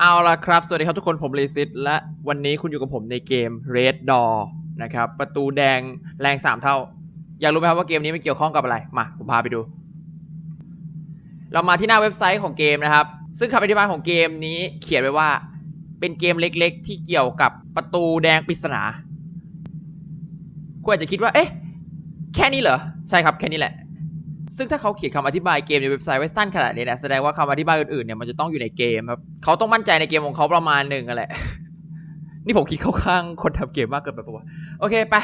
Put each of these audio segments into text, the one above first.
เอาละครับ สวัสดีครับทุกคนผมลีซิตและวันนี้คุณอยู่กับผมในเกม Red Door นะครับ ประตูแดงแรงสามเท่า อยากรู้ไหมครับว่าเกมนี้มันเกี่ยวข้องกับอะไร มา ผมพาไปดู เรามาที่หน้าเว็บไซต์ของเกมนะครับ ซึ่งคำอธิบายของเกมนี้เขียนไว้ว่า เป็นเกมเล็กๆ ที่เกี่ยวกับประตูแดงปริศนาคุณอาจจะคิดว่า เอ๊ะ แค่นี้เหรอ ใช่ครับแค่นี้แหละ ซึ่งถ้าเขาเขียนคำอธิบายเกมในเว็บไซต์ไว้สั้นขนาดนี้เนี่ยแสดงว่าคำอธิบายอื่นๆเนี่ยมันจะต้องอยู่ในเกมครับเขาต้องมั่นใจในเกมของเขาประมาณหนึ่งแหละ นี่ผมคิดเข้าข้างคนทำเกมมากเกินไปปะวะโอเคไป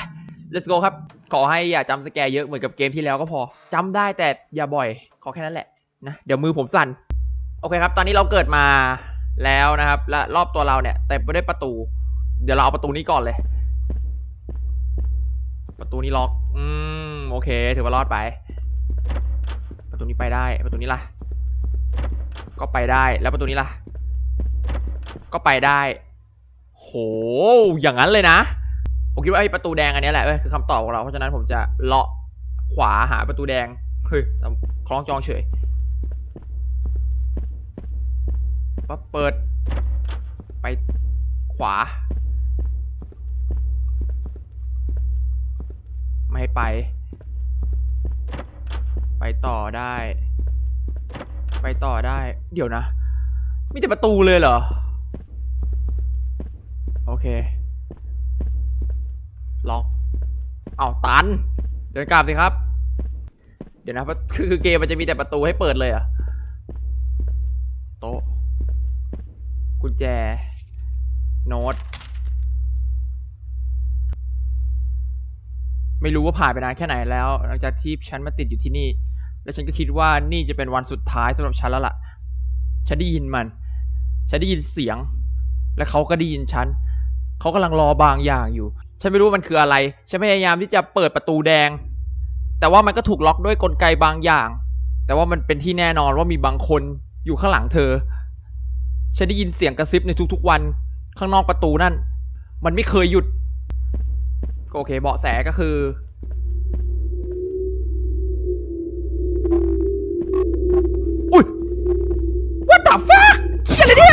let's go ครับ ขอให้อย่าจำสแกร์เยอะเหมือนกับเกมที่แล้วก็พอจำได้แต่อย่าบ่อย ขอแค่นั้นแหละนะเดี๋ยวมือผมสั่น โอเคครับ ตอนนี้เราเกิดมาแล้วนะครับ และรอบตัวเราเนี่ยเต็มไปด้วยประตู เดี๋ยวเราเอาประตูนี้ก่อนเลย ประตูนี้ล็อก อืม โอเค ถือว่ารอดไป ตูนี้ไปได้ ประตูนี้ล่ะ ก็ไปได้ แล้วประตูนี้ล่ะ ก็ไปได้ โห อย่างนั้นเลยนะ ผมคิดว่าไอ้ประตูแดงอันนี้แหละคือคำตอบของเรา เพราะฉะนั้นผมจะเลาะขวาหาประตูแดง เฮ้ยคล้องจองเฉยปั๊บเปิด ไปขวา ไม่ให้ไป ไปต่อได้ ไปต่อได้ เดี๋ยวนะ มีแต่ประตูเลยเหรอ โอเค ล็อกเอาตัน เดินกลับสิครับ เดี๋ยวนะคือคือเกมมันจะมีแต่ประตูให้เปิดเลยอะโต๊ะกุญแจ โน้ต ไม่รู้ว่าผ่านไปนานแค่ไหนแล้ว หลังจากที่ฉันมาติดอยู่ที่นี่ และฉันก็คิดว่านี่จะเป็นวันสุดท้ายสำหรับฉันแล้วล่ะ ฉันได้ยินมัน ฉันได้ยินเสียง และเขาก็ได้ยินฉัน เขากำลังรอบางอย่างอยู่ ฉันไม่รู้มันคืออะไร ฉันพยายามที่จะเปิดประตูแดง แต่ว่ามันก็ถูกล็อกด้วยกลไกบางอย่าง แต่ว่ามันเป็นที่แน่นอนว่ามีบางคนอยู่ข้างหลังเธอ ฉันได้ยินเสียงกระซิบในทุกๆวัน ข้างนอกประตูนั่น มันไม่เคยหยุด โอเคเบาะแสก็คือ อุ้ย what the fuck เกี่ยอะไรเนี่ย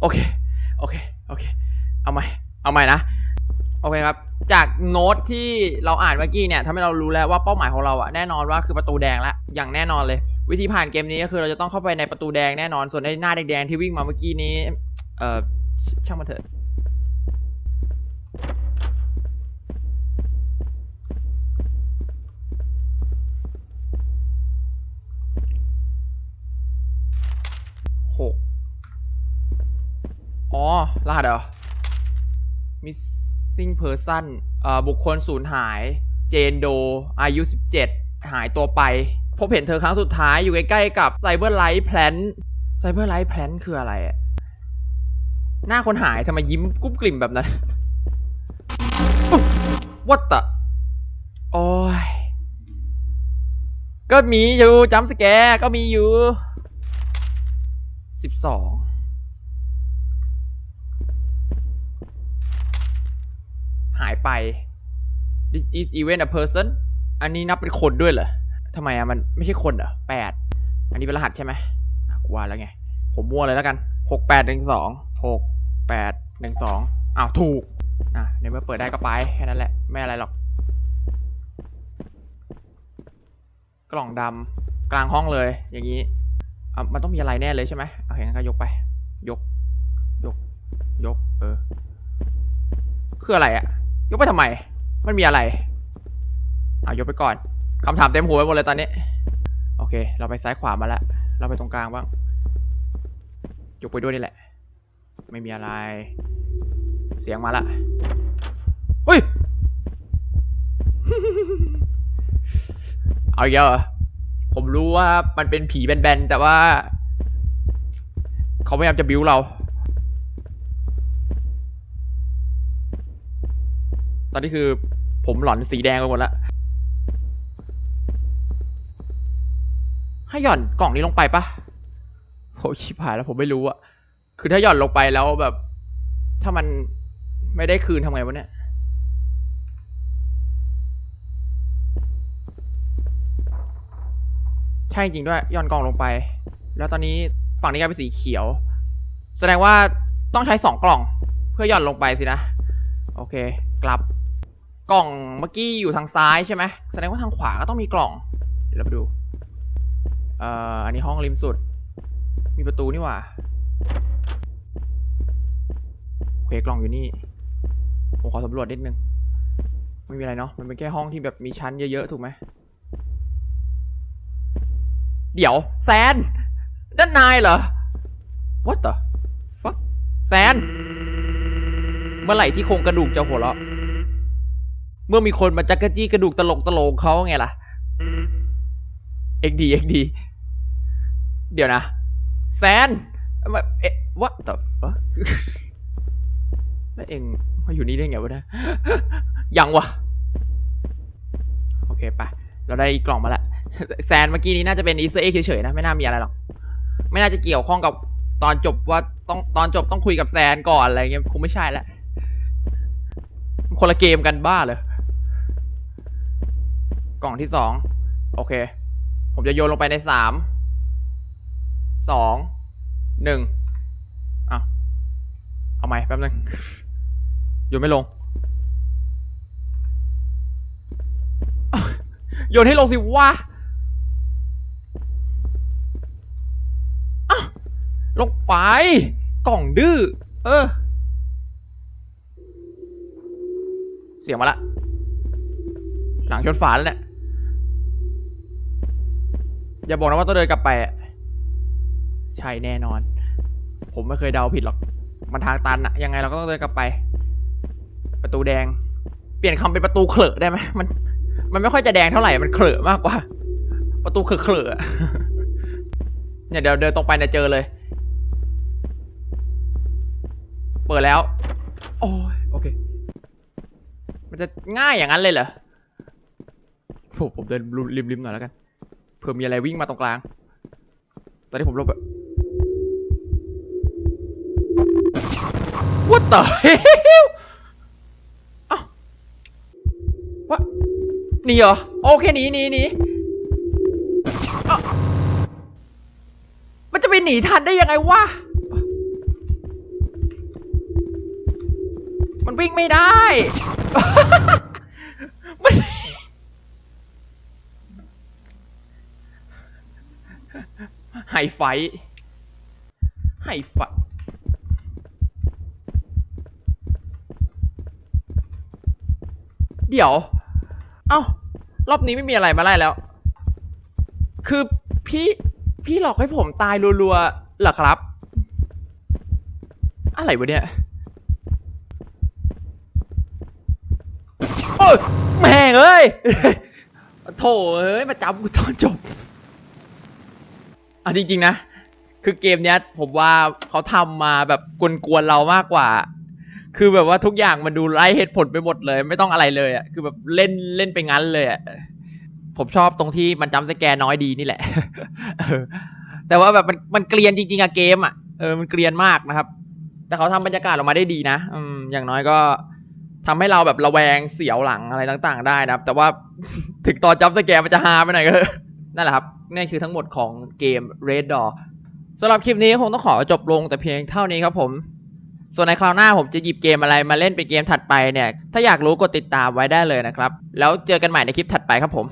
โอเค โอเค โอเค เอาใหม่ เอาใหม่นะ โอเคครับ จากโน้ตที่เราอ่านเมื่อกี้เนี่ยทำให้เรารู้แล้วว่าเป้าหมายของเราอะแน่นอนว่าคือประตูแดงละอย่างแน่นอนเลย วิธีผ่านเกมนี้ก็คือเราจะต้องเข้าไปในประตูแดงแน่นอน ส่วนไอ้หน้าแดงๆที่วิ่งมาเมื่อกี้นี้ เอ่อช่างมันเถอะหกอ๋อรหัสเหรอมิส missing person เอ่อบุคคลสูญหาย เจนโด อายุ 17 หายตัวไป พบเห็นเธอครั้งสุดท้ายอยู่ใกล้ๆกับไซเบอร์ไลท์แพลนไซเบอร์ไลท์แพลนคืออะไรอะหน้าคนหายทำไมยิ้มกุ้มกลิ่มแบบนั้น What the โอ้ย ก็มีอยู่จัมสแกร์ก็มีอยู่สิบสอง หายไป this is even a person อันนี้นับเป็นคนด้วยเหรอทำไมอะมันไม่ใช่คนเหรอแปดอันนี้เป็นรหัสใช่ไหมกูว่าแล้วไง ผมมั่วเลยแล้วกันหกแปดหนึ่งสองหกแปดหนึ่งสองอ้าวถูกอะในเมื่อเปิดได้ก็ไปแค่นั้นแหละ ไม่อะไรหรอก กล่องดำกลางห้องเลย อย่างนี้อะมันต้องมีอะไรแน่เลยใช่ไหมโอเคงั้นก็ยกไป ยก ยก ยก เออ คืออะไรอะ ยกไปทำไม มันมีอะไรอะยกไปก่อนคำถามเต็มหัวไปหมดเลยตอนนี้ โอเค เราไปซ้ายขวามาแล้ว เราไปตรงกลางบ้าง ยกไปด้วยนี่แหละ ไม่มีอะไร เสียงมาละเฮ้ย เอาเหรอผมรู้ว่ามันเป็นผีแบนๆ แต่ว่า เขาพยายามจะบิ้วเรา ตอนนี้คือผมหลอนสีแดงไปหมดแล้วให้หย่อนกล่องนี้ลงไปปะโหชิบหายแล้วผมไม่รู้อะคือถ้าหย่อนลงไปแล้วแบบ ถ้ามันไม่ได้คืนทำไงวะเนี่ยใช่จริงด้วยหย่อนกล่องลงไป แล้วตอนนี้ฝั่งนี้กลายเป็นสีเขียว แสดงว่าต้องใช้สองกล่องเพื่อหย่อนลงไปสินะ โอเค กลับ กล่องเมื่อกี้อยู่ทางซ้ายใช่ไหมแสดงว่าทางขวาก็ต้องมีกล่อง เดี๋ยวเราไปดู เอ่อ อันนี้ห้องริมสุด มีประตูนี่หว่าโอเคกล่องอยู่นี่ ผมขอสำรวจนิดนึง ไม่มีอะไรเนาะ มันเป็นแค่ห้องที่แบบมีชั้นเยอะๆ ถูกไหม เดี๋ยว แซน ด้านนายเหรอ What the fuck แซน เมื่อไหร่ที่โครงกระดูกจะหัวเราะ มื่อมีคนมาจักกะจี้กระดูกตลกตลกเขาไงล่ะ XD XD เอกดีเดี๋ยวนะแซนมาเอ๊ะ what the fuck แล้วเองมาอยู่นี่ได้ไงวะเนะยังวะโอเคไปเราได้อีกกล่องมาล้วแซนเมื่อกี้นี้น่าจะเป็นอีสเตอร์เอ็กเฉยๆนะไม่น่ามีอะไรหรอกไม่น่าจะเกี่ยวข้องกับตอนจบว่าต้องตอนจบต้องคุยกับแซนก่อนอะไรเงี้ยคงไม่ใช่แล้วคนละเกมกันบ้าเลย กล่องที่สองโอเค ผมจะโยนลงไปในสามสองหนึ่งเอาเอาไหมแป๊บนึงโยนไม่ลง โยนให้ลงสิวะลงไป กล่องดื้อเออ เสียงมาละ หลังชนฝาแล้วเนี่ย อย่าบอกนะว่าต้องเดินกลับไปอะใช่แน่นอน ผมไม่เคยเดาผิดหรอก มันทางตันอะยังไงเราก็ต้องเดินกลับไป ประตูแดง เปลี่ยนคำเป็นประตูเขลอได้ไหมมัน มันไม่ค่อยจะแดงเท่าไหร่ มันเขลอมากกว่า ประตูเขลอเขลอเนี่ยเดี๋ยวเดินตรงไปเนี่ยเจอเลย เปิดแล้ว โอ้ยโอเค มันจะง่ายอย่างนั้นเลยเหรอโอ้ผมเดินริมๆหน่อยแล้วกัน เผื่อมีอะไรวิ่งมาตรงกลาง ตอนนี้ผมลบแบบ What the hell อ้าววะหนีเหรอ โอเคหนีหนีหนีอ้ามันจะไปหนีทันได้ยังไงวะ มันวิ่งไม่ได้ มัน ไฮไฟไฮไฟเดี๋ยว เอ้ารอบนี้ไม่มีอะไรมาไล่แล้ว คือพี่ พี่หลอกให้ผมตายรัวๆเหรอครับ อะไรวะเนี่ย โอ้ยแม่งเอ้ย โถเอ้ย มาจับกูตอนจบ อะจริงๆนะ คือเกมเนี้ย ผมว่าเขาทำมาแบบกวนๆเรามากกว่า คือแบบว่าทุกอย่างมันดูไร้เหตุผลไปหมดเลย ไม่ต้องอะไรเลยอะคือแบบเล่นเล่นไปงั้นเลยอะผมชอบตรงที่มันจำสแกนน้อยดีนี่แหละแต่ว่าแบบมันมันเกลียนจริงๆอะเกมอะเออมันเกลียนมากนะครับ แต่เขาทำบรรยากาศออกมาได้ดีนะอืมอย่างน้อยก็ทำให้เราแบบระแวงเสียวหลังอะไรต่าง ๆ ได้นะครับ แต่ว่าถึงตอนจับสแกนมันจะฮาไปหน่อยก็ นั่นแหละครับนี่คือทั้งหมดของเกม Red Door สำหรับคลิปนี้คงต้องขอจบลงแต่เพียงเท่านี้ครับผม ส่วนในคราวหน้าผมจะหยิบเกมอะไรมาเล่นเป็นเกมถัดไปเนี่ย ถ้าอยากรู้กดติดตามไว้ได้เลยนะครับ แล้วเจอกันใหม่ในคลิปถัดไปครับผม